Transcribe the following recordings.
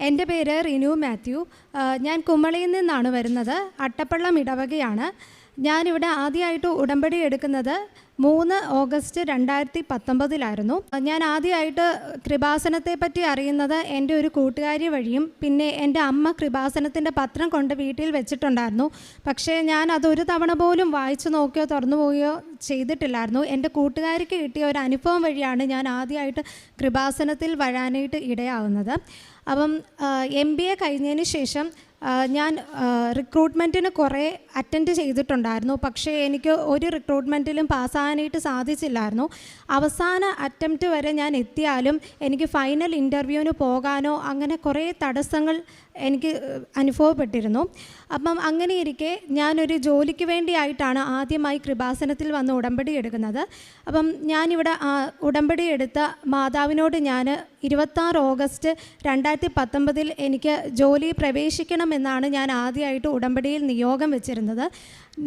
എന്റെ പേര് റിനു മാത്യു. ഞാൻ കുമളിയിൽ നിന്നാണ് വരുന്നത്. അട്ടപ്പള്ളം ഇടവകയാണ്. ഞാനിവിടെ ആദ്യമായിട്ട് ഉടമ്പടി എടുക്കുന്നത് മൂന്ന് ഓഗസ്റ്റ് രണ്ടായിരത്തി പത്തൊമ്പതിലായിരുന്നു ഞാൻ ആദ്യമായിട്ട് കൃപാസനത്തെ പറ്റി അറിയുന്നത് എന്റെ ഒരു കൂട്ടുകാരി വഴിയും പിന്നെ എന്റെ അമ്മ കൃപാസനത്തിന്റെ പത്രം കൊണ്ട് വീട്ടിൽ വെച്ചിട്ടുണ്ടായിരുന്നു. പക്ഷേ ഞാൻ അതൊരു തവണ പോലും വായിച്ചു നോക്കിയോ തുറന്നു പോവുകയോ ചെയ്തിട്ടില്ലായിരുന്നു. എന്റെ കൂട്ടുകാരിക്ക് കിട്ടിയ ഒരു അനുഭവം വഴിയാണ് ഞാൻ ആദ്യമായിട്ട് കൃപാസനത്തിൽ വരാനായിട്ട് ഇടയാവുന്നത്. അപ്പം എം ബി എ കഴിഞ്ഞതിന് ശേഷം ഞാൻ റിക്രൂട്ട്മെന്റിന് കുറേ അറ്റൻഡ് ചെയ്തിട്ടുണ്ടായിരുന്നു. പക്ഷേ എനിക്ക് ഒരു റിക്രൂട്ട്മെന്റിലും പാസ്സാകാനായിട്ട് സാധിച്ചില്ലായിരുന്നു. അവസാന അറ്റംപ്റ്റ് വരെ ഞാൻ എത്തിയാലും എനിക്ക് ഫൈനൽ ഇന്റർവ്യൂവിന് പോകാനോ അങ്ങനെ കുറേ തടസ്സങ്ങൾ എനിക്ക് അനുഭവപ്പെട്ടിരുന്നു. അപ്പം അങ്ങനെ ഇരിക്കെ ഞാനൊരു ജോലിക്ക് വേണ്ടിയായിട്ടാണ് ആദ്യമായി കൃപാസനത്തിൽ വന്ന് ഉടമ്പടി എടുക്കുന്നത്. അപ്പം ഞാനിവിടെ ഉടമ്പടി എടുത്ത മാതാവിനോട് ഞാൻ ഇരുപത്താറ് ഓഗസ്റ്റ് രണ്ടായിരത്തി പത്തൊമ്പതിൽ എനിക്ക് ജോലി പ്രവേശിക്കണമെന്നാണ് ഞാൻ ആദ്യമായിട്ട് ഉടമ്പടിയിൽ നിയോഗം വെച്ചിരുന്നത്.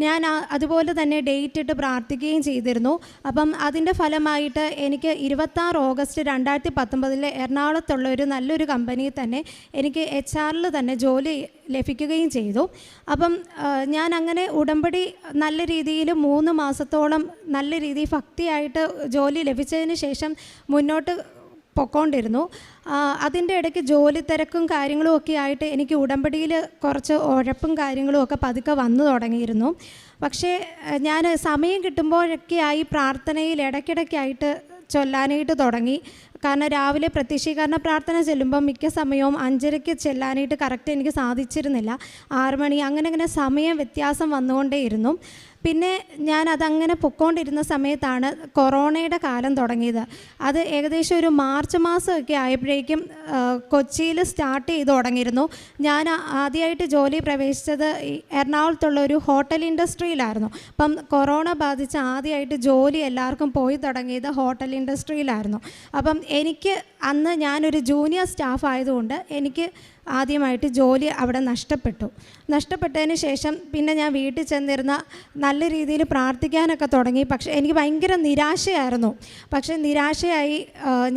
ഞാൻ അതുപോലെ തന്നെ ഡേറ്റ് ഇട്ട് പ്രാർത്ഥിക്കുകയും ചെയ്തിരുന്നു. അപ്പം അതിന്റെ ഫലമായിട്ട് എനിക്ക് ഇരുപത്താറ് ഓഗസ്റ്റ് രണ്ടായിരത്തി പത്തൊമ്പതിൽ എറണാകുളത്തുള്ള ഒരു നല്ലൊരു കമ്പനിയിൽ തന്നെ എനിക്ക് എച്ച് ആറിൽ തന്നെ ജോലി ലഭിക്കുകയും ചെയ്തു. അപ്പം ഞാൻ അങ്ങനെ ഉടമ്പടി നല്ല രീതിയിൽ മൂന്ന് മാസത്തോളം നല്ല രീതിയിൽ ഭക്തിയായിട്ട് ജോലി ലഭിച്ചതിന് ശേഷം മുന്നോട്ട് പൊക്കോണ്ടിരുന്നു. അതിന്റെ ഇടയ്ക്ക് ജോലി തിരക്കും കാര്യങ്ങളും ഒക്കെ ആയിട്ട് എനിക്ക് ഉടമ്പടിയിൽ കുറച്ച് ഉഴപ്പും കാര്യങ്ങളും ഒക്കെ പതുക്കെ വന്നു തുടങ്ങിയിരുന്നു. പക്ഷേ ഞാൻ സമയം കിട്ടുമ്പോഴൊക്കെയായി പ്രാർത്ഥനയിൽ ഇടയ്ക്കിടയ്ക്കായിട്ട് ചൊല്ലാനായിട്ട് തുടങ്ങി. കാരണം രാവിലെ പ്രത്യക്ഷീകരണ പ്രാർത്ഥന ചെല്ലുമ്പോൾ മിക്ക സമയവും അഞ്ചരയ്ക്ക് ചെല്ലാനായിട്ട് കറക്റ്റ് എനിക്ക് സാധിച്ചിരുന്നില്ല. ആറ് മണി അങ്ങനെ അങ്ങനെ സമയം വ്യത്യാസം വന്നുകൊണ്ടേയിരുന്നു. പിന്നെ ഞാൻ അതങ്ങനെ പൊക്കോണ്ടിരുന്ന സമയത്താണ് കൊറോണയുടെ കാലം തുടങ്ങിയത്. അത് ഏകദേശം ഒരു മാർച്ച് മാസമൊക്കെ ആയപ്പോഴേക്കും കൊച്ചിയിൽ സ്റ്റാർട്ട് ചെയ്ത് തുടങ്ങിയിരുന്നു. ഞാൻ ആദ്യമായിട്ട് ജോലി പ്രവേശിച്ചത് എറണാകുളത്തുള്ള ഒരു ഹോട്ടൽ ഇൻഡസ്ട്രിയിലായിരുന്നു. അപ്പം കൊറോണ ബാധിച്ച് ആദ്യമായിട്ട് ജോലി എല്ലാവർക്കും പോയി തുടങ്ങിയത് ഹോട്ടൽ ഇൻഡസ്ട്രിയിലായിരുന്നു. അപ്പം എനിക്ക് അന്ന് ഞാനൊരു ജൂനിയർ സ്റ്റാഫ് ആയതുകൊണ്ട് എനിക്ക് ആദ്യമായിട്ട് ജോലി അവിടെ നഷ്ടപ്പെട്ടു. നഷ്ടപ്പെട്ടതിന് ശേഷം പിന്നെ ഞാൻ വീട്ടിൽ ചെന്നിരുന്ന നല്ല രീതിയിൽ പ്രാർത്ഥിക്കാനൊക്കെ തുടങ്ങി. പക്ഷേ എനിക്ക് ഭയങ്കര നിരാശയായിരുന്നു. പക്ഷേ നിരാശയായി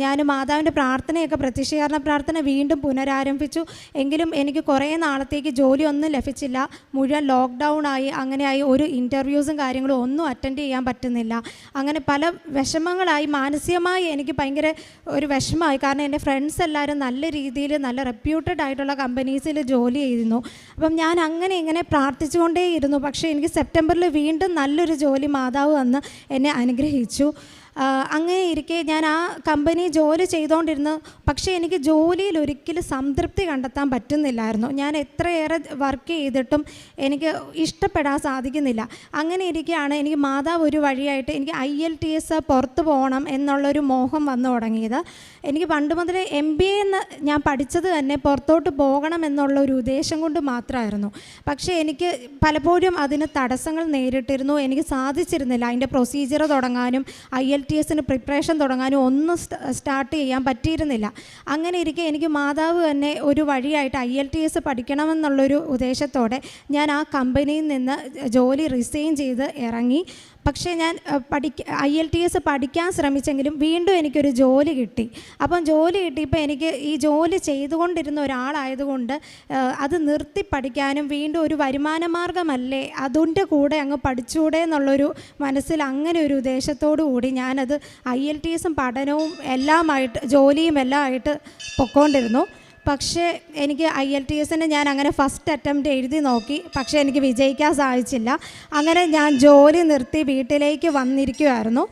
ഞാൻ മാതാവിന്റെ പ്രാർത്ഥനയൊക്കെ പ്രത്യക്ഷീകരണ പ്രാർത്ഥന വീണ്ടും പുനരാരംഭിച്ചു. എങ്കിലും എനിക്ക് കുറേ നാളത്തേക്ക് ജോലിയൊന്നും ലഭിച്ചില്ല. മുഴുവൻ ലോക്ക്ഡൗൺ ആയി അങ്ങനെയായി ഒരു ഇന്റർവ്യൂസും കാര്യങ്ങളും ഒന്നും അറ്റൻഡ് ചെയ്യാൻ പറ്റുന്നില്ല. അങ്ങനെ പല വിഷമങ്ങളായി മാനസികമായി എനിക്ക് ഭയങ്കര ഒരു വിഷമമായി. കാരണം എന്റെ ഫ്രണ്ട്സ് എല്ലാവരും നല്ല രീതിയിൽ നല്ല റെപ്യൂട്ടഡ് ആയിട്ടുള്ള കമ്പനീസിൽ ജോലി ചെയ്തിരുന്നു. അപ്പം ഞാൻ അങ്ങനെ ഇങ്ങനെ പ്രാർത്ഥിച്ചുകൊണ്ടേയിരുന്നു. പക്ഷേ എനിക്ക് സെപ്റ്റംബറിൽ വീണ്ടും നല്ലൊരു ജോലി മാതാവ് വന്ന് എന്നെ അനുഗ്രഹിച്ചു. അങ്ങനെ ഇരിക്കെ ഞാൻ ആ കമ്പനി ജോലി ചെയ്തുകൊണ്ടിരുന്നു പക്ഷേ എനിക്ക് ജോലിയിൽ ഒരിക്കലും സംതൃപ്തി കണ്ടെത്താൻ പറ്റുന്നില്ലായിരുന്നു. ഞാൻ എത്രയേറെ വർക്ക് ചെയ്തിട്ടും എനിക്ക് ഇഷ്ടപ്പെടാൻ സാധിക്കുന്നില്ല. അങ്ങനെ ഇരിക്കുകയാണ് എനിക്ക് മാതാവ് ഒരു വഴിയായിട്ട് എനിക്ക് ഐ എൽ ടി എസ് പുറത്ത് പോകണം എന്നുള്ളൊരു മോഹം വന്നു തുടങ്ങിയത്. എനിക്ക് പണ്ട് മുതലേ എം ബി എ എന്ന് ഞാൻ പഠിച്ചത് തന്നെ പുറത്തോട്ട് പോകണം എന്നുള്ള ഒരു ഉദ്ദേശം കൊണ്ട് മാത്രമായിരുന്നു പക്ഷേ എനിക്ക് പലപ്പോഴും അതിന് തടസ്സങ്ങൾ നേരിട്ടിരുന്നു. എനിക്ക് സാധിച്ചിരുന്നില്ല. അതിന്റെ പ്രൊസീജിയർ തുടങ്ങാനും ഐ എൽ ടി എസിന് പ്രിപ്പറേഷൻ തുടങ്ങാനും ഒന്നും സ്റ്റാർട്ട് ചെയ്യാൻ പറ്റിയിരുന്നില്ല. അങ്ങനെ ഇരിക്കെ എനിക്ക് മാതാവ് തന്നെ ഒരു വഴിയായിട്ട് ഐ എൽ ടി എസ് പഠിക്കണമെന്നുള്ളൊരു ഉദ്ദേശത്തോടെ ഞാൻ ആ കമ്പനിയിൽ നിന്ന് ജോലി റിസൈൻ ചെയ്ത് ഇറങ്ങി. പക്ഷേ ഞാൻ പഠിക്ക ഐ എൽ ടി എസ് പഠിക്കാൻ ശ്രമിച്ചെങ്കിലും വീണ്ടും എനിക്കൊരു ജോലി കിട്ടി. അപ്പം ജോലി കിട്ടിയപ്പോൾ എനിക്ക് ഈ ജോലി ചെയ്തുകൊണ്ടിരുന്ന ഒരാളായതുകൊണ്ട് അത് നിർത്തി പഠിക്കാനും വീണ്ടും ഒരു വരുമാന മാർഗമല്ലേ അതിന്റെ കൂടെ അങ്ങ് പഠിച്ചുകൂടെ എന്നുള്ളൊരു മനസ്സിൽ അങ്ങനെ ഒരു ഉദ്ദേശത്തോടു കൂടി ഞാനത് ഐ എൽ ടി എസും പഠനവും എല്ലാമായിട്ട് ജോലിയും എല്ലാമായിട്ട് പൊക്കോണ്ടിരുന്നു. പക്ഷേ എനിക്ക് ഐ എൽ ടി എസിന് ഞാൻ അങ്ങനെ ഫസ്റ്റ് അറ്റംപ്റ്റ് എഴുതി നോക്കി. പക്ഷേ എനിക്ക് വിജയിക്കാൻ സാധിച്ചില്ല. അങ്ങനെ ഞാൻ ജോലി നിർത്തി വീട്ടിലേക്ക് വന്നിരിക്കുമായിരുന്നു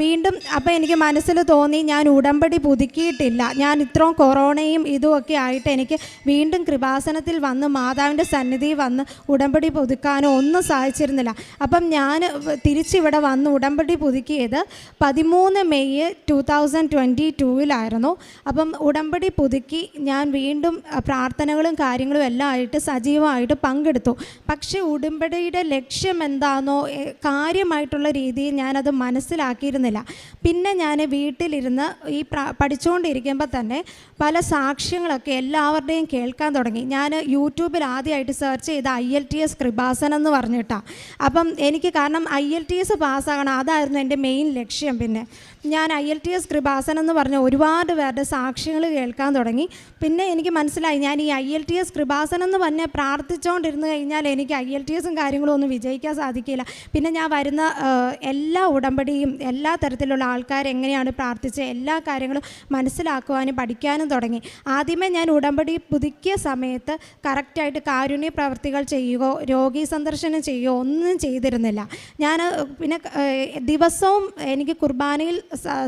വീണ്ടും അപ്പം എനിക്ക് മനസ്സിൽ തോന്നി ഞാൻ ഉടമ്പടി പുതുക്കിയിട്ടില്ല. ഞാൻ ഇത്രയും കൊറോണയും ഇതുമൊക്കെ ആയിട്ട് എനിക്ക് വീണ്ടും കൃപാസനത്തിൽ വന്ന് മാതാവിന്റെ സന്നിധി വന്ന് ഉടമ്പടി പുതുക്കാനോ ഒന്നും സാധിച്ചിരുന്നില്ല. അപ്പം ഞാൻ തിരിച്ചിവിടെ വന്ന് ഉടമ്പടി പുതുക്കിയത് പതിമൂന്ന് മെയ് ടു തൗസൻഡ് ട്വന്റി ടൂവിലായിരുന്നു അപ്പം ഉടമ്പടി പുതുക്കി ഞാൻ വീണ്ടും പ്രാർത്ഥനകളും കാര്യങ്ങളും എല്ലാം ആയിട്ട് സജീവമായിട്ട് പങ്കെടുത്തു. പക്ഷേ ഉടമ്പടിയുടെ ലക്ഷ്യം എന്താണെന്നോ കാര്യമായിട്ടുള്ള രീതിയിൽ ഞാനത് മനസ്സിലാക്കിയിരുന്നില്ല പിന്നെ ഞാൻ വീട്ടിലിരുന്ന് ഈ പഠിച്ചുകൊണ്ടിരിക്കുമ്പോൾ തന്നെ പല സാക്ഷ്യങ്ങളൊക്കെ എല്ലാവരുടെയും കേൾക്കാൻ തുടങ്ങി. ഞാൻ യൂട്യൂബിൽ ആദ്യമായിട്ട് സെർച്ച് ചെയ്ത I L T S Kripasanam എന്ന് പറഞ്ഞിട്ടാണ് അപ്പം എനിക്ക് കാരണം ഐ എൽ ടി എസ് പാസ്സാകണം അതായിരുന്നു എന്റെ മെയിൻ ലക്ഷ്യം പിന്നെ. ഞാൻ I L T S Kripasanam എന്ന് പറഞ്ഞ ഒരുപാട് പേരുടെ സാക്ഷ്യങ്ങൾ കേൾക്കാൻ തുടങ്ങി. പിന്നെ എനിക്ക് മനസ്സിലായി ഞാൻ ഈ I L T S Kripasanam എന്ന് പറഞ്ഞ് പ്രാർത്ഥിച്ചുകൊണ്ടിരുന്ന് കഴിഞ്ഞാൽ എനിക്ക് ഐ എൽ ടി എസും കാര്യങ്ങളും ഒന്നും വിജയിക്കാൻ സാധിക്കില്ല. പിന്നെ ഞാൻ വരുന്ന എല്ലാ ഉടമ്പടിയും എല്ലാ തരത്തിലുള്ള ആൾക്കാർ എങ്ങനെയാണ് പ്രാർത്ഥിച്ചത് എല്ലാ കാര്യങ്ങളും മനസ്സിലാക്കുവാനും പഠിക്കാനും തുടങ്ങി. ആദ്യമേ ഞാൻ ഉടമ്പടി പുതുക്കിയ സമയത്ത് കറക്റ്റായിട്ട് കാരുണ്യ പ്രവർത്തികൾ ചെയ്യുകയോ രോഗി സന്ദർശനം ചെയ്യുകയോ ഒന്നും ചെയ്തിരുന്നില്ല. ഞാൻ പിന്നെ ദിവസവും എനിക്ക് കുർബാനയിൽ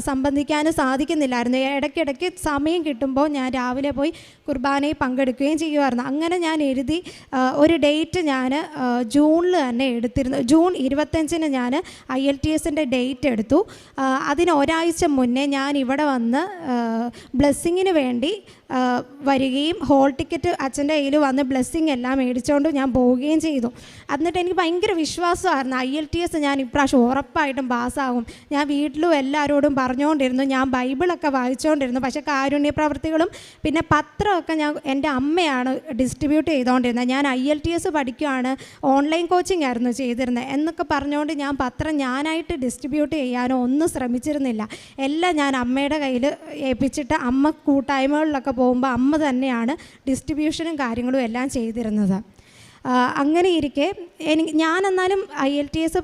സംബന്ധിക്കാനും സാധിക്കുന്നില്ലായിരുന്നു. ഇടയ്ക്കിടയ്ക്ക് സമയം കിട്ടുമ്പോൾ ഞാൻ രാവിലെ പോയി കുർബാനയിൽ പങ്കെടുക്കുകയും ചെയ്യുമായിരുന്നു. അങ്ങനെ ഞാൻ എഴുതി ഒരു ഡേറ്റ് ഞാൻ ജൂണിൽ തന്നെ എടുത്തിരുന്നു. ജൂൺ ഇരുപത്തഞ്ചിന് ഞാൻ ഐ എൽ ടി എസിന്റെ ഡേറ്റ് എടുത്തു. ആ, അതിന് ഒരാഴ്ച മുന്നേ ഞാൻ ഇവിടെ വന്ന് ബ്ലെസ്സിങ്ങിന് വേണ്ടി വരികയും ഹോൾ ടിക്കറ്റ് അച്ഛന്റെ കയ്യിൽ വന്ന് ബ്ലെസ്സിങ് എല്ലാം മേടിച്ചുകൊണ്ട് ഞാൻ പോവുകയും ചെയ്തു. എന്നിട്ട് എനിക്ക് ഭയങ്കര വിശ്വാസമായിരുന്നു. ഐ എൽ ടി എസ് ഞാൻ ഇപ്രാവശ്യം ഉറപ്പായിട്ടും പാസ്സാകും ഞാൻ വീട്ടിലും എല്ലാവരോടും പറഞ്ഞുകൊണ്ടിരുന്നു ഞാൻ ബൈബിളൊക്കെ വായിച്ചുകൊണ്ടിരുന്നു പക്ഷേ കാരുണ്യ പ്രവർത്തികളും പിന്നെ പത്രമൊക്കെ ഞാൻ എന്റെ അമ്മയാണ് ഡിസ്ട്രിബ്യൂട്ട് ചെയ്തുകൊണ്ടിരുന്നത് ഞാൻ ഐ എൽ ടി എസ് പഠിക്കുകയാണ് ഓൺലൈൻ കോച്ചിങ് ആയിരുന്നു ചെയ്തിരുന്നത്. എന്നൊക്കെ പറഞ്ഞുകൊണ്ട് ഞാൻ പത്രം ഞാനായിട്ട് ഡിസ്ട്രിബ്യൂട്ട് ചെയ്യാനോ ഒന്നും ശ്രമിച്ചിരുന്നില്ല. എല്ലാം ഞാൻ അമ്മയുടെ കയ്യിൽ ഏൽപ്പിച്ചിട്ട് അമ്മ കൂട്ടായ്മകളിലൊക്കെ പോകുമ്പോൾ അമ്മ തന്നെയാണ് ഡിസ്ട്രിബ്യൂഷനും കാര്യങ്ങളും എല്ലാം ചെയ്തിരുന്നത്. അങ്ങനെ ഇരിക്കെ എനിക്ക് ഞാൻ എന്നാലും I L T S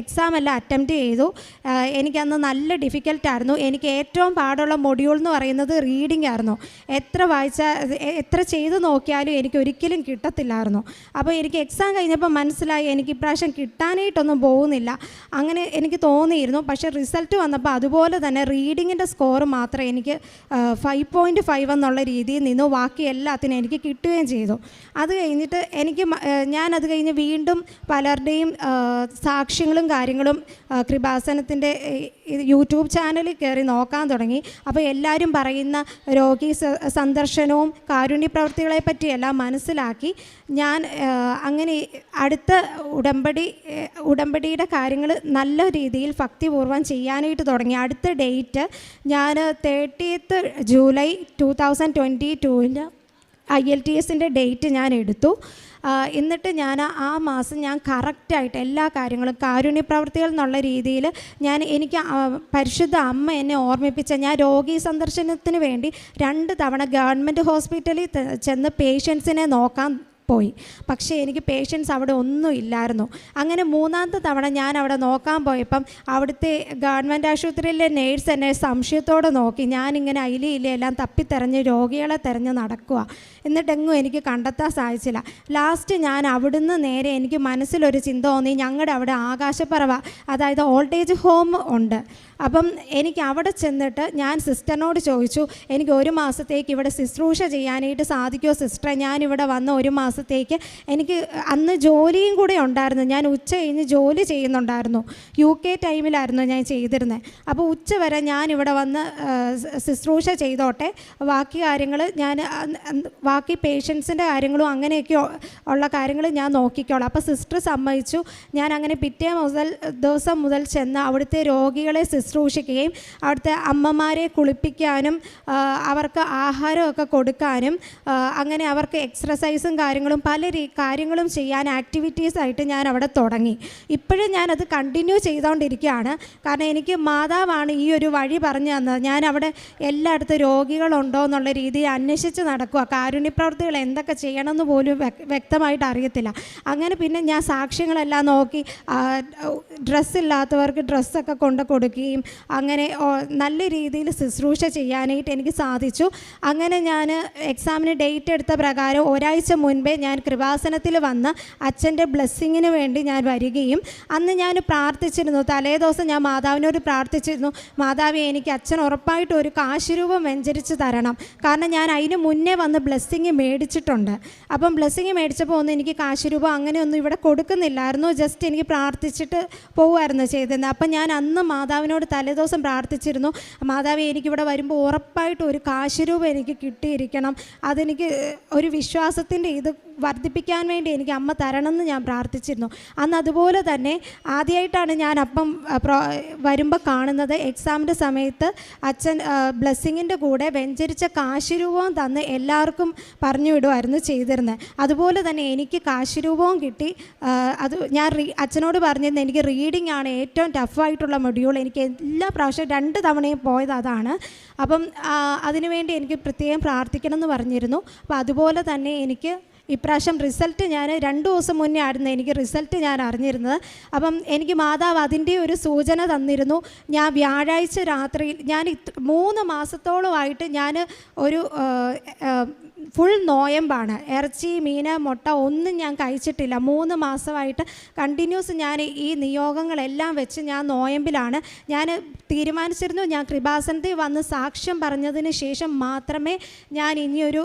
exam എല്ലാം അറ്റംപ്റ്റ് ചെയ്തു. എനിക്കന്ന് നല്ല ഡിഫിക്കൽട്ടായിരുന്നു. എനിക്ക് ഏറ്റവും പാടുള്ള മൊഡ്യൂൾ എന്ന് പറയുന്നത് റീഡിംഗ് ആയിരുന്നു എത്ര വായിച്ച എത്ര ചെയ്ത് നോക്കിയാലും എനിക്ക് ഒരിക്കലും കിട്ടത്തില്ലായിരുന്നു. അപ്പോൾ എനിക്ക് എക്സാം കഴിഞ്ഞപ്പോൾ മനസ്സിലായി എനിക്ക് ഇപ്രാവശ്യം കിട്ടാനായിട്ടൊന്നും പോകുന്നില്ല. അങ്ങനെ എനിക്ക് തോന്നിയിരുന്നു. പക്ഷേ റിസൾട്ട് വന്നപ്പോൾ അതുപോലെ തന്നെ റീഡിങ്ങിന്റെ സ്കോർ മാത്രം എനിക്ക് ഫൈവ് പോയിന്റ് ഫൈവ് എന്നുള്ള രീതിയിൽ നിന്ന് ബാക്കി എല്ലാത്തിനും എനിക്ക് കിട്ടുകയും ചെയ്തു. അത് കഴിഞ്ഞിട്ട് എനിക്ക് ഞാനത് കഴിഞ്ഞ് വീണ്ടും പലരുടെയും സാക്ഷ്യങ്ങളും കാര്യങ്ങളും കൃപാസനത്തിന്റെ യൂട്യൂബ് ചാനലിൽ കയറി നോക്കാൻ തുടങ്ങി. അപ്പോൾ എല്ലാവരും പറയുന്ന രോഗി സന്ദർശനവും കാരുണ്യ പ്രവൃത്തികളെ പറ്റിയെല്ലാം മനസ്സിലാക്കി. ഞാൻ അങ്ങനെ അടുത്ത ഉടമ്പടി ഉടമ്പടിയുടെ കാര്യങ്ങൾ നല്ല രീതിയിൽ ഭക്തിപൂർവം ചെയ്യാനായിട്ട് തുടങ്ങി. അടുത്ത ഡേറ്റ് ഞാൻ thirtieth July two thousand twenty ടുവിന്റെ ഐ എൽ ടി എസിന്റെ ഡേറ്റ് ഞാൻ എടുത്തു. എന്നിട്ട് ഞാൻ ആ മാസം ഞാൻ കറക്റ്റായിട്ട് എല്ലാ കാര്യങ്ങളും കാരുണ്യ പ്രവർത്തികൾ എന്നുള്ള രീതിയിൽ ഞാൻ എനിക്ക് പരിശുദ്ധ അമ്മ എന്നെ ഓർമ്മിപ്പിച്ച ഞാൻ രോഗി സന്ദർശനത്തിന് വേണ്ടി രണ്ട് തവണ ഗവൺമെന്റ് ഹോസ്പിറ്റലിൽ ചെന്ന് പേഷ്യൻസിനെ നോക്കാൻ പോയി. പക്ഷേ എനിക്ക് പേഷ്യൻസ് അവിടെ ഒന്നും ഇല്ലായിരുന്നു. അങ്ങനെ മൂന്നാമത്തെ തവണ ഞാൻ അവിടെ നോക്കാൻ പോയപ്പം അവിടുത്തെ ഗവൺമെന്റ് ആശുപത്രിയിലെ നേഴ്സ് എന്നെ സംശയത്തോടെ നോക്കി. ഞാനിങ്ങനെ അയിലെ ഇല്ല എല്ലാം തപ്പിത്തെരഞ്ഞ് രോഗികളെ തെരഞ്ഞ് നടക്കുക എന്നിട്ടെങ്ങും എനിക്ക് കണ്ടെത്താൻ സാധിച്ചില്ല. ലാസ്റ്റ് ഞാൻ അവിടുന്ന് നേരെ എനിക്ക് മനസ്സിലൊരു ചിന്ത തോന്നി. ഞങ്ങളുടെ അവിടെ ആകാശപ്പറവ അതായത് ഓൾഡേജ് ഹോം ഉണ്ട്. അപ്പം എനിക്ക് അവിടെ ചെന്നിട്ട് ഞാൻ സിസ്റ്ററിനോട് ചോദിച്ചു എനിക്ക് ഒരു മാസത്തേക്ക് ഇവിടെ ശുശ്രൂഷ ചെയ്യാനായിട്ട് സാധിക്കുമോ സിസ്റ്ററെ ഞാൻ ഇവിടെ വന്ന ഒരു മാസത്തേക്ക് എനിക്ക് അന്ന് ജോലിയും കൂടെ ഉണ്ടായിരുന്നു. ഞാൻ ഉച്ച കഴിഞ്ഞ് ജോലി ചെയ്യുന്നുണ്ടായിരുന്നു. യു കെ ടൈമിലായിരുന്നു ഞാൻ ചെയ്തിരുന്നത് അപ്പോൾ ഉച്ച വരെ ഞാൻ ഇവിടെ വന്ന് ശുശ്രൂഷ ചെയ്തോട്ടെ. ബാക്കി കാര്യങ്ങൾ ഞാൻ ബാക്കി പേഷ്യൻസിന്റെ കാര്യങ്ങളും അങ്ങനെയൊക്കെ ഉള്ള കാര്യങ്ങൾ ഞാൻ നോക്കിക്കോളാം. അപ്പോൾ സിസ്റ്റർ സമ്മതിച്ചു. ഞാൻ അങ്ങനെ പിറ്റേ മുതൽ ദിവസം മുതൽ ചെന്ന് അവിടുത്തെ രോഗികളെ ശുശ്രൂഷിക്കുകയും അവിടുത്തെ അമ്മമാരെ കുളിപ്പിക്കാനും അവർക്ക് ആഹാരമൊക്കെ കൊടുക്കാനും അങ്ങനെ അവർക്ക് എക്സർസൈസും കാര്യങ്ങളും പല രീ കാര്യങ്ങളും ചെയ്യാൻ ആക്ടിവിറ്റീസ് ആയിട്ട് ഞാൻ അവിടെ തുടങ്ങി. ഇപ്പോഴും ഞാനത് കണ്ടിന്യൂ ചെയ്തുകൊണ്ടിരിക്കുകയാണ് കാരണം എനിക്ക് മാതാവാണ് ഈ ഒരു വഴി പറഞ്ഞു തന്നത്. ഞാൻ അവിടെ എല്ലായിടത്തും രോഗികളുണ്ടോ എന്നുള്ള രീതിയിൽ അന്വേഷിച്ച് നടക്കുക കാരുണ്യപ്രവർത്തികൾ എന്തൊക്കെ ചെയ്യണമെന്ന് പോലും വ്യക്തമായിട്ട് അറിയത്തില്ല. അങ്ങനെ പിന്നെ ഞാൻ സാക്ഷ്യങ്ങളെല്ലാം നോക്കി ഡ്രസ്സില്ലാത്തവർക്ക് ഡ്രസ്സൊക്കെ കൊണ്ട് കൊടുക്കുകയും അങ്ങനെ നല്ല രീതിയിൽ ശുശ്രൂഷ ചെയ്യാനായിട്ട് എനിക്ക് സാധിച്ചു. അങ്ങനെ ഞാൻ എക്സാമിന് ഡേറ്റ് എടുത്ത പ്രകാരം ഒരാഴ്ച മുൻപേ ഞാൻ കൃപാസനത്തിൽ വന്ന് അച്ഛന്റെ ബ്ലെസ്സിങ്ങിന് വേണ്ടി ഞാൻ വരികയും അന്ന് ഞാൻ പ്രാർത്ഥിച്ചിരുന്നു. തലേ ദിവസം ഞാൻ മാതാവിനോട് പ്രാർത്ഥിച്ചിരുന്നു. മാതാവി എനിക്ക് അച്ഛൻ ഉറപ്പായിട്ട് ഒരു കാശുരൂപം വെഞ്ചരിച്ച് തരണം. കാരണം ഞാൻ അതിന് മുന്നേ വന്ന് ബ്ലെസ്സിങ് മേടിച്ചിട്ടുണ്ട്. അപ്പം ബ്ലെസ്സിങ് മേടിച്ചപ്പോൾ ഒന്നും എനിക്ക് കാശുരൂപം അങ്ങനെയൊന്നും ഇവിടെ കൊടുക്കുന്നില്ലായിരുന്നു. ജസ്റ്റ് എനിക്ക് പ്രാർത്ഥിച്ചിട്ട് പോവുമായിരുന്നു ചെയ്തിരുന്നത്. അപ്പം ഞാൻ അന്ന് മാതാവിനോട് തലേദിവസം പ്രാർത്ഥിച്ചിരുന്നു. മാതാവി എനിക്കിവിടെ വരുമ്പോൾ ഉറപ്പായിട്ട് ഒരു കാശുരൂപം എനിക്ക് കിട്ടിയിരിക്കണം. അതെനിക്ക് ഒരു വിശ്വാസത്തിന്റെ ഇത് വർദ്ധിപ്പിക്കാൻ വേണ്ടി എനിക്ക് അമ്മ തരണമെന്ന് ഞാൻ പ്രാർത്ഥിച്ചിരുന്നു. അന്ന് അതുപോലെ തന്നെ ആദ്യമായിട്ടാണ് ഞാൻ അപ്പം വരുമ്പോൾ കാണുന്നത് എക്സാമിന്റെ സമയത്ത് അച്ഛൻ ബ്ലെസ്സിങ്ങിന്റെ കൂടെ വെഞ്ചരിച്ച കാശുരൂപവും തന്ന് എല്ലാവർക്കും പറഞ്ഞു വിടുമായിരുന്നു ചെയ്തിരുന്നത്. അതുപോലെ തന്നെ എനിക്ക് കാശുരൂപവും കിട്ടി. അത് ഞാൻ അച്ഛനോട് പറഞ്ഞിരുന്നു എനിക്ക് റീഡിംഗ് ആണ് ഏറ്റവും ടഫായിട്ടുള്ള മൊഡ്യൂൾ. എനിക്ക് എല്ലാ പ്രാവശ്യവും രണ്ട് തവണയും പോയത് അതാണ്. അപ്പം അതിനുവേണ്ടി എനിക്ക് പ്രത്യേകം പ്രാർത്ഥിക്കണം എന്ന് പറഞ്ഞിരുന്നു. അപ്പോൾ അതുപോലെ തന്നെ എനിക്ക് ഇപ്രാവശ്യം റിസൾട്ട് ഞാൻ രണ്ട് ദിവസം മുന്നേ ആയിരുന്നു എനിക്ക് റിസൾട്ട് ഞാൻ അറിഞ്ഞിരുന്നത്. അപ്പം എനിക്ക് മാതാവ് അതിന്റെ ഒരു സൂചന തന്നിരുന്നു. ഞാൻ വ്യാഴാഴ്ച രാത്രിയിൽ ഞാൻ മൂന്ന് മാസത്തോളമായിട്ട് ഞാൻ ഒരു ഫുൾ നോയമ്പാണ്. ഇറച്ചി മീൻ മുട്ട ഒന്നും ഞാൻ കഴിച്ചിട്ടില്ല. മൂന്ന് മാസമായിട്ട് കണ്ടിന്യൂസ് ഞാൻ ഈ നിയോഗങ്ങളെല്ലാം വെച്ച് ഞാൻ നോയമ്പിലാണ്. ഞാൻ തീരുമാനിച്ചിരുന്നു ഞാൻ കൃപാസനത്തിൽ വന്ന് സാക്ഷ്യം പറഞ്ഞതിന് ശേഷം മാത്രമേ ഞാൻ ഇനിയൊരു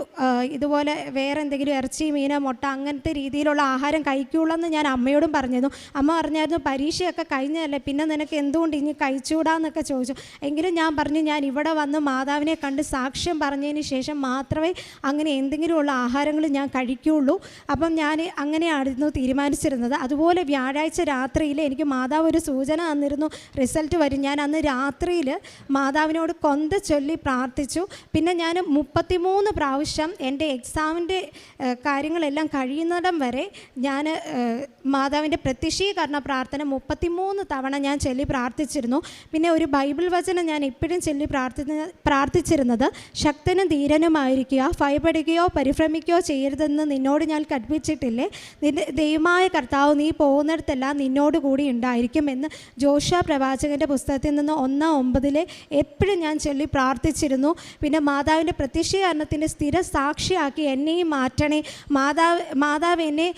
ഇതുപോലെ വേറെ എന്തെങ്കിലും ഇറച്ചി മീൻ മുട്ട അങ്ങനത്തെ രീതിയിലുള്ള ആഹാരം കഴിക്കുള്ളൂ എന്ന് ഞാൻ അമ്മയോടും പറഞ്ഞിരുന്നു. അമ്മ പറഞ്ഞായിരുന്നു പരീക്ഷയൊക്കെ കഴിഞ്ഞതല്ലേ? പിന്നെ നിനക്ക് എന്തുകൊണ്ട് ഇനി കഴിച്ചുകൂടാന്നൊക്കെ ചോദിച്ചു. എങ്കിലും ഞാൻ പറഞ്ഞു ഞാൻ ഇവിടെ വന്ന് മാതാവിനെ കണ്ട് സാക്ഷ്യം പറഞ്ഞതിന് ശേഷം മാത്രമേ അങ്ങനെ എന്തെങ്കിലുമുള്ള ആഹാരങ്ങൾ ഞാൻ കഴിക്കുകയുള്ളൂ അപ്പം ഞാൻ അങ്ങനെയായിരുന്നു തീരുമാനിച്ചിരുന്നത്. അതുപോലെ വ്യാഴാഴ്ച രാത്രിയിൽ എനിക്ക് മാതാവ് ഒരു സൂചന തന്നിരുന്നു. റിസൾട്ട് വരും. ഞാൻ അന്ന് രാത്രിയിൽ മാതാവിനോട് കൊന്ത ചൊല്ലി പ്രാർത്ഥിച്ചു. പിന്നെ ഞാൻ മുപ്പത്തിമൂന്ന് പ്രാവശ്യം എന്റെ എക്സാമിന്റെ കാര്യങ്ങളെല്ലാം കഴിയുന്നിടം വരെ ഞാൻ മാതാവിന്റെ പ്രത്യക്ഷീകരണ പ്രാർത്ഥന മുപ്പത്തിമൂന്ന് തവണ ഞാൻ ചൊല്ലി പ്രാർത്ഥിച്ചിരുന്നു. പിന്നെ ഒരു ബൈബിൾ വചനം ഞാൻ എപ്പോഴും ചൊല്ലി പ്രാർത്ഥി പ്രാർത്ഥിച്ചിരുന്നത് ശക്തനും ധീരനുമായിരിക്കുക ഭയപ്പെടുകയോ പരിഭ്രമിക്കുകയോ ചെയ്യരുതെന്ന് നിന്നോട് ഞാൻ കൽപ്പിച്ചിട്ടില്ലേ? നിന്റെ ദൈവമായ കർത്താവ് നീ പോകുന്നിടത്തെല്ലാം നിന്നോട് കൂടി ഉണ്ടായിരിക്കും എന്ന് ജോഷ പ്രവാചകന്റെ പുസ്തകത്തിൽ നിന്ന് ഒന്നാം ഒമ്പതിലെ എപ്പോഴും ഞാൻ ചൊല്ലി പ്രാർത്ഥിച്ചിരുന്നു. പിന്നെ മാതാവിന്റെ പ്രത്യക്ഷീകരണത്തിന്റെ സ്ഥിര സാക്ഷിയാക്കി എന്നെയും മാറ്റണേ. മാതാവ് മാതാവ് എന്നെ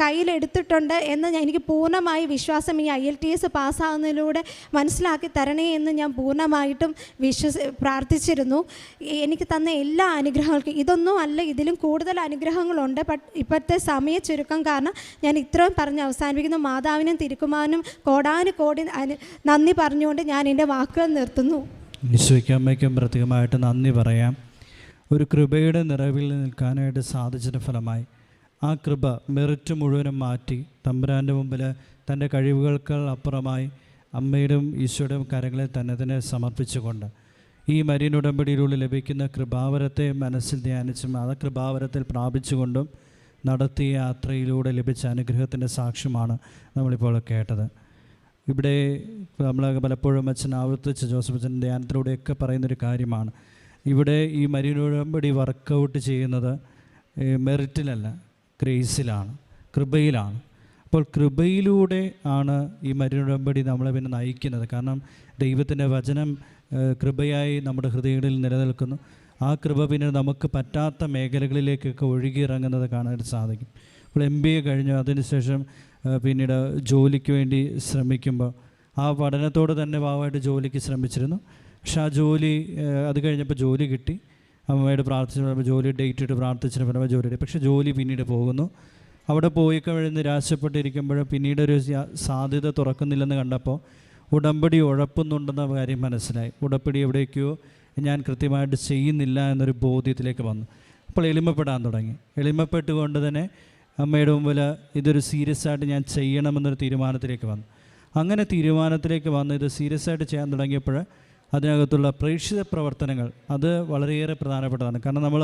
കയ്യിലെടുത്തിട്ടുണ്ട് എന്ന് ഞാൻ- എനിക്ക് പൂർണമായി വിശ്വാസം ഈ ഐ എൽ ടി എസ് പാസ്സാകുന്നതിലൂടെ മനസ്സിലാക്കി തരണേ എന്ന് ഞാൻ പൂർണമായിട്ടും വിശ്വസി പ്രാർത്ഥിച്ചിരുന്നു. എനിക്ക് തന്ന എല്ലാ അനുഗ്രഹങ്ങൾക്കും ഇതൊന്നും അല്ല ഇതിലും കൂടുതൽ അനുഗ്രഹങ്ങളുണ്ട്. ബട്ട് ഇപ്പോഴത്തെ സമയ ചുരുക്കം കാരണം ഞാൻ ഇത്രയും പറഞ്ഞ് അവസാനിപ്പിക്കുന്നു. മാതാവിനും തിരുക്കുമാനും കോടാനു കോടി നന്ദി പറഞ്ഞുകൊണ്ട് ഞാൻ എന്റെ വാക്കുകൾ നിർത്തുന്നു. ഈശോയ്ക്കും അമ്മയ്ക്കും പ്രത്യേകമായിട്ട് നന്ദി പറയാം. ഒരു കൃപയുടെ നിറവിൽ നിൽക്കാനായിട്ട് സാധിച്ചതിന് ഫലമായി ആ കൃപ മെറിറ്റ് മുഴുവനും മാറ്റി തമ്പുരാന്റെ മുമ്പിൽ തന്റെ കഴിവുകൾക്ക് അപ്പുറമായി അമ്മയുടെയും ഈശോയുടെയും കരങ്ങളെ തന്നെ തന്നെ സമർപ്പിച്ചുകൊണ്ട് ഈ മരിയൻ ഉടമ്പടിയിലൂടെ ലഭിക്കുന്ന കൃപാവരത്തെ മനസ്സിൽ ധ്യാനിച്ചും ആ കൃപാവരത്തിൽ പ്രാപിച്ചുകൊണ്ടും നടത്തിയ യാത്രയിലൂടെ ലഭിച്ച അനുഗ്രഹത്തിന്റെ സാക്ഷ്യമാണ് നമ്മളിപ്പോൾ കേട്ടത്. ഇവിടെ നമ്മൾ പലപ്പോഴും അച്ഛൻ ആവർത്തിച്ച് ജോസഫ് അച്ഛൻ ധ്യാനത്തിലൂടെയൊക്കെ പറയുന്നൊരു കാര്യമാണ്. ഇവിടെ ഈ മരിനുടമ്പടി വർക്കൗട്ട് ചെയ്യുന്നത് മെറിറ്റിലല്ല ഗ്രേസിലാണ് കൃപയിലാണ്. അപ്പോൾ കൃപയിലൂടെ ആണ് ഈ മരുടമ്പടി നമ്മളെ പിന്നെ നയിക്കുന്നത്. കാരണം ദൈവത്തിന്റെ വചനം കൃപയായി നമ്മുടെ ഹൃദയങ്ങളിൽ നിലനിൽക്കുന്നു. ആ കൃപ പിന്നെ നമുക്ക് പറ്റാത്ത മേഖലകളിലേക്കൊക്കെ ഒഴുകിയിറങ്ങുന്നത് കാണാനായിട്ട് സാധിക്കും. അപ്പോൾ എം ബി എ കഴിഞ്ഞു. അതിനുശേഷം പിന്നീട് ജോലിക്ക് വേണ്ടി ശ്രമിക്കുമ്പോൾ ആ പഠനത്തോട് തന്നെ ഭാവമായിട്ട് ജോലിക്ക് ശ്രമിച്ചിരുന്നു. പക്ഷെ ആ ജോലി അത് കഴിഞ്ഞപ്പോൾ ജോലി കിട്ടി. അമ്മയോട് പ്രാർത്ഥിച്ചു ജോലി ഡേറ്റ് ഇട്ട് പ്രാർത്ഥിച്ചിട്ട് ജോലി പക്ഷേ ജോലി പിന്നീട് പോകുന്നു. അവിടെ പോയി കഴിഞ്ഞ് നിരാശപ്പെട്ടിരിക്കുമ്പോൾ പിന്നീടൊരു സാധ്യത തുറക്കുന്നില്ലെന്ന് കണ്ടപ്പോൾ ഉടമ്പടി ഉഴപ്പുന്നുണ്ടെന്ന കാര്യം മനസ്സിലായി. ഉടമ്പടി എവിടേക്കോ ഞാൻ കൃത്യമായിട്ട് ചെയ്യുന്നില്ല എന്നൊരു ബോധ്യത്തിലേക്ക് വന്നു. അപ്പോൾ എളിമപ്പെടാൻ തുടങ്ങി. എളിമപ്പെട്ടുകൊണ്ട് തന്നെ അമ്മയുടെ മുമ്പിൽ ഇതൊരു സീരിയസ് ആയിട്ട് ഞാൻ ചെയ്യണമെന്നൊരു തീരുമാനത്തിലേക്ക് വന്നു. അങ്ങനെ തീരുമാനത്തിലേക്ക് വന്ന് ഇത് സീരിയസ് ആയിട്ട് ചെയ്യാൻ തുടങ്ങിയപ്പോൾ അതിനകത്തുള്ള പ്രേക്ഷിത പ്രവർത്തനങ്ങൾ അത് വളരെയേറെ പ്രധാനപ്പെട്ടതാണ്. കാരണം നമ്മൾ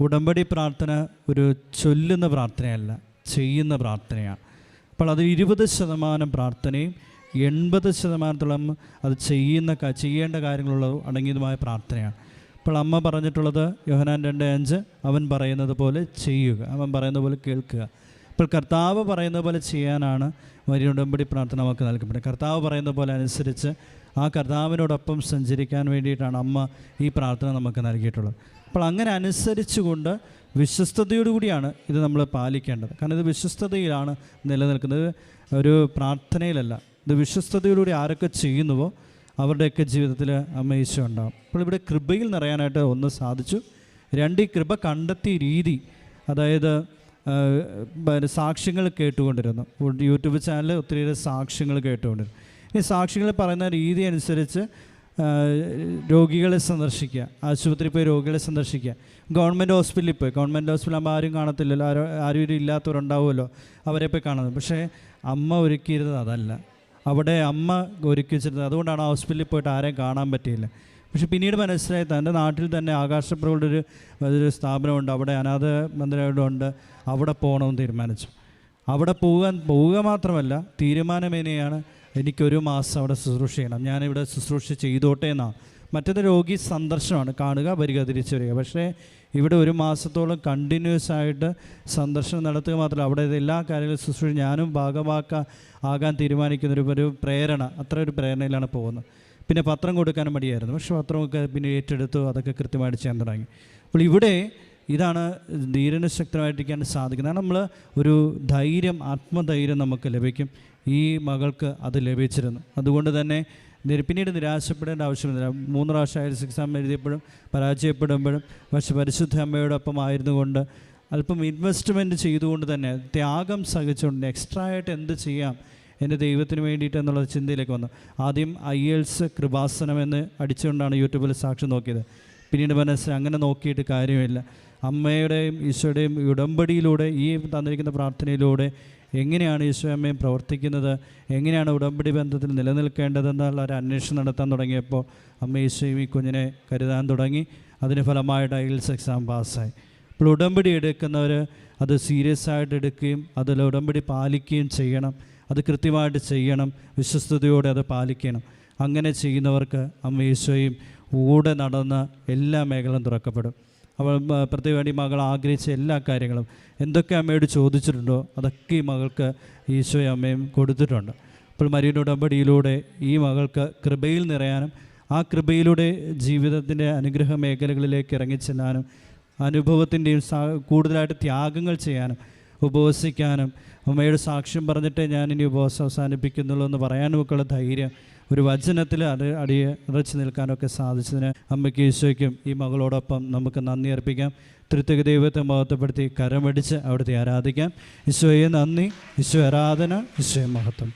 ഉടമ്പടി പ്രാർത്ഥന ഒരു ചൊല്ലുന്ന പ്രാർത്ഥനയല്ല ചെയ്യുന്ന പ്രാർത്ഥനയാണ്. അപ്പോൾ അത് ഇരുപത് ശതമാനം പ്രാർത്ഥനയും എൺപത് ശതമാനത്തോളം അത് ചെയ്യുന്ന ചെയ്യേണ്ട കാര്യങ്ങളുള്ള അടങ്ങിയതുമായ പ്രാർത്ഥനയാണ്. അപ്പോൾ അമ്മ പറഞ്ഞിട്ടുള്ളത് യോഹനാൻ രണ്ട് അഞ്ച് അവൻ പറയുന്നത് പോലെ ചെയ്യുക അവൻ പറയുന്നത് പോലെ കേൾക്കുക. അപ്പോൾ കർത്താവ് പറയുന്നത് പോലെ ചെയ്യാനാണ് വലിയ ഉടമ്പടി പ്രാർത്ഥന നമുക്ക് നൽകപ്പെടുന്നത്. കർത്താവ് പറയുന്ന പോലെ അനുസരിച്ച് ആ കർത്താവിനോടൊപ്പം സഞ്ചരിക്കാൻ വേണ്ടിയിട്ടാണ് അമ്മ ഈ പ്രാർത്ഥന നമുക്ക് നൽകിയിട്ടുള്ളത്. അപ്പോൾ അങ്ങനെ അനുസരിച്ചുകൊണ്ട് വിശ്വസ്തയോടുകൂടിയാണ് ഇത് നമ്മൾ പാലിക്കേണ്ടത്. കാരണം ഇത് വിശ്വസ്തതയിലാണ് നിലനിൽക്കുന്നത്. ഒരു പ്രാർത്ഥനയിലല്ല. ഇത് വിശ്വസ്തയോടുകൂടി ആരൊക്കെ ചെയ്യുന്നുവോ അവരുടെയൊക്കെ ജീവിതത്തിൽ അമ്മ ഉണ്ടാകും അപ്പോൾ ഇവിടെ കൃപയിൽ നിറയാനായിട്ട് ഒന്ന് സാധിച്ചു. രണ്ട് ഈ കൃപ കണ്ടെത്തിയ രീതി അതായത് സാക്ഷ്യങ്ങൾ കേട്ടുകൊണ്ടിരുന്നു. യൂട്യൂബ് ചാനലിൽ ഒത്തിരിയേറെ സാക്ഷ്യങ്ങൾ കേട്ടുകൊണ്ടിരുന്നു. ഈ സാക്ഷ്യങ്ങൾ പറയുന്ന രീതി അനുസരിച്ച് രോഗികളെ സന്ദർശിക്കുക. ആശുപത്രിയിൽ പോയി രോഗികളെ സന്ദർശിക്കുക. ഗവൺമെന്റ് ഹോസ്പിറ്റലിൽ പോയി. ഗവൺമെന്റ് ഹോസ്പിറ്റലാകുമ്പോൾ ആരും കാണത്തില്ലല്ലോ. ആരോ ആരും ഒരു ഇല്ലാത്തവരുണ്ടാവുമല്ലോ അവരെ പോയി കാണുന്നത്. പക്ഷേ അമ്മ ഒരുക്കിയിരുന്നത് അതല്ല. അവിടെ അമ്മ ഒരുക്കി വെച്ചിരുന്നത്. അതുകൊണ്ടാണ് ആ ഹോസ്പിറ്റലിൽ പോയിട്ട് ആരെയും കാണാൻ പറ്റിയില്ല. പക്ഷേ പിന്നീട് മനസ്സിലായി തന്റെ നാട്ടിൽ തന്നെ ആകാശപ്രകളുടെ ഒരു ഒരു സ്ഥാപനമുണ്ട്. അവിടെ അനാഥ മന്ദിരമുണ്ട് അവിടെ പോകണമെന്ന് തീരുമാനിച്ചു. അവിടെ പോകാൻ പോവുക മാത്രമല്ല തീരുമാനം എങ്ങനെയാണ് എനിക്കൊരു മാസം അവിടെ ശുശ്രൂഷ ചെയ്യണം. ഞാനിവിടെ ശുശ്രൂഷ ചെയ്തോട്ടെ എന്നാണ് മറ്റൊരു രോഗി സന്ദർശനമാണ്. കാണുക വരിക തിരിച്ചു വരിക. പക്ഷേ ഇവിടെ ഒരു മാസത്തോളം കണ്ടിന്യൂസ് ആയിട്ട് സന്ദർശനം നടത്തുക മാത്രമല്ല അവിടെ എല്ലാ കാര്യങ്ങളും ശുശ്രൂഷ ഞാനും ഭാഗമാക്കാൻ ആകാൻ തീരുമാനിക്കുന്ന ഒരു ഒരു പ്രേരണ അത്ര ഒരു പ്രേരണയിലാണ് പോകുന്നത്. പിന്നെ പത്രം കൊടുക്കാനും മടിയായിരുന്നു. പക്ഷെ പത്രമൊക്കെ പിന്നെ ഏറ്റെടുത്തു അതൊക്കെ കൃത്യമായിട്ട് ചെയ്യാൻ തുടങ്ങി. അപ്പോൾ ഇവിടെ ഇതാണ് ധീരന് ശക്തമായിട്ടിരിക്കാൻ സാധിക്കുന്നത്. നമ്മൾ ഒരു ധൈര്യം ആത്മധൈര്യം നമുക്ക് ലഭിക്കും. ഈ മകൾക്ക് അത് ലഭിച്ചിരുന്നു. അതുകൊണ്ട് തന്നെ പിന്നീട് നിരാശപ്പെടേണ്ട ആവശ്യമില്ല. മൂന്ന് പ്രാവശ്യം ഹയർ എക്സാം എഴുതിയപ്പോഴും പരാജയപ്പെടുമ്പോഴും പക്ഷെ പരിശുദ്ധ അമ്മയോടൊപ്പം ആയിരുന്നുകൊണ്ട് അല്പം ഇൻവെസ്റ്റ്മെന്റ് ചെയ്തുകൊണ്ട് തന്നെ ത്യാഗം സഹിച്ചുകൊണ്ട് എക്സ്ട്രാ ആയിട്ട് എന്ത് ചെയ്യാം എന്റെ ദൈവത്തിന് വേണ്ടിയിട്ട് എന്നുള്ള ചിന്തയിലേക്ക് വന്നു. ആദ്യം ഐ എൽസ് കൃപാസനം എന്ന് അടിച്ചുകൊണ്ടാണ് യൂട്യൂബിൽ സാക്ഷി നോക്കിയത്. പിന്നീട് മനസ്സിൽ അങ്ങനെ നോക്കിയിട്ട് കാര്യമില്ല. അമ്മയുടെയും ഈശോയുടെയും ഉടമ്പടിയിലൂടെ ഈ തന്നിരിക്കുന്ന പ്രാർത്ഥനയിലൂടെ എങ്ങനെയാണ് ഈശോ അമ്മയും പ്രവർത്തിക്കുന്നത്? എങ്ങനെയാണ് ഉടമ്പടി ബന്ധത്തിൽ നിലനിൽക്കേണ്ടതെന്നുള്ള ഒരു അന്വേഷണം നടത്താൻ തുടങ്ങിയപ്പോൾ അമ്മ ഈശോയും ഈ കുഞ്ഞിനെ കരുതാൻ തുടങ്ങി. അതിന് ഫലമായിട്ട് ഐൽസ് എക്സാം പാസ്സായി. ഇപ്പോൾ ഉടമ്പടി എടുക്കുന്നവർ അത് സീരിയസ് ആയിട്ട് എടുക്കുകയും അതിൽ ഉടമ്പടി പാലിക്കുകയും ചെയ്യണം. അത് കൃത്യമായിട്ട് ചെയ്യണം. വിശ്വസ്തയോടെ അത് പാലിക്കണം. അങ്ങനെ ചെയ്യുന്നവർക്ക് അമ്മ ഈശോയും കൂടെ നടന്ന് എല്ലാ മേഖലയും തുറക്കപ്പെടും. അവൾ പ്രത്യേകമായിട്ട് ഈ മകൾ ആഗ്രഹിച്ച എല്ലാ കാര്യങ്ങളും എന്തൊക്കെ അമ്മയോട് ചോദിച്ചിട്ടുണ്ടോ അതൊക്കെ ഈ മകൾക്ക് ഈശോയും അമ്മയും കൊടുത്തിട്ടുണ്ട്. അപ്പോൾ മരിയുടെ ഉടമ്പടിയിലൂടെ ഈ മകൾക്ക് കൃപയിൽ നിറയാനും ആ കൃപയിലൂടെ ജീവിതത്തിന്റെ അനുഗ്രഹ മേഖലകളിലേക്ക് ഇറങ്ങിച്ചെല്ലാനും അനുഭവത്തിന്റെയും കൂടുതലായിട്ട് ത്യാഗങ്ങൾ ചെയ്യാനും ഉപവസിക്കാനും അമ്മയുടെ സാക്ഷ്യം പറഞ്ഞിട്ടേ ഞാൻ ഇനി ഉപവാസം അവസാനിപ്പിക്കുന്നുള്ളൂ എന്ന് പറയാനും ഒക്കെയുള്ള ധൈര്യം ഒരു വചനത്തിൽ അത് അടിയെ ഉറച്ചു നിൽക്കാനൊക്കെ സാധിച്ചതിന് അമ്മയ്ക്ക് ഈശോയ്ക്കും ഈ മകളോടൊപ്പം നമുക്ക് നന്ദി അർപ്പിക്കാം. തൃത്തക ദൈവത്തെ മഹത്വപ്പെടുത്തി കരമടിച്ച് അവിടുത്തെ ആരാധിക്കാം. ഈശോയെ നന്ദി ഈശോ ആരാധന ഈശോയെ മഹത്വം.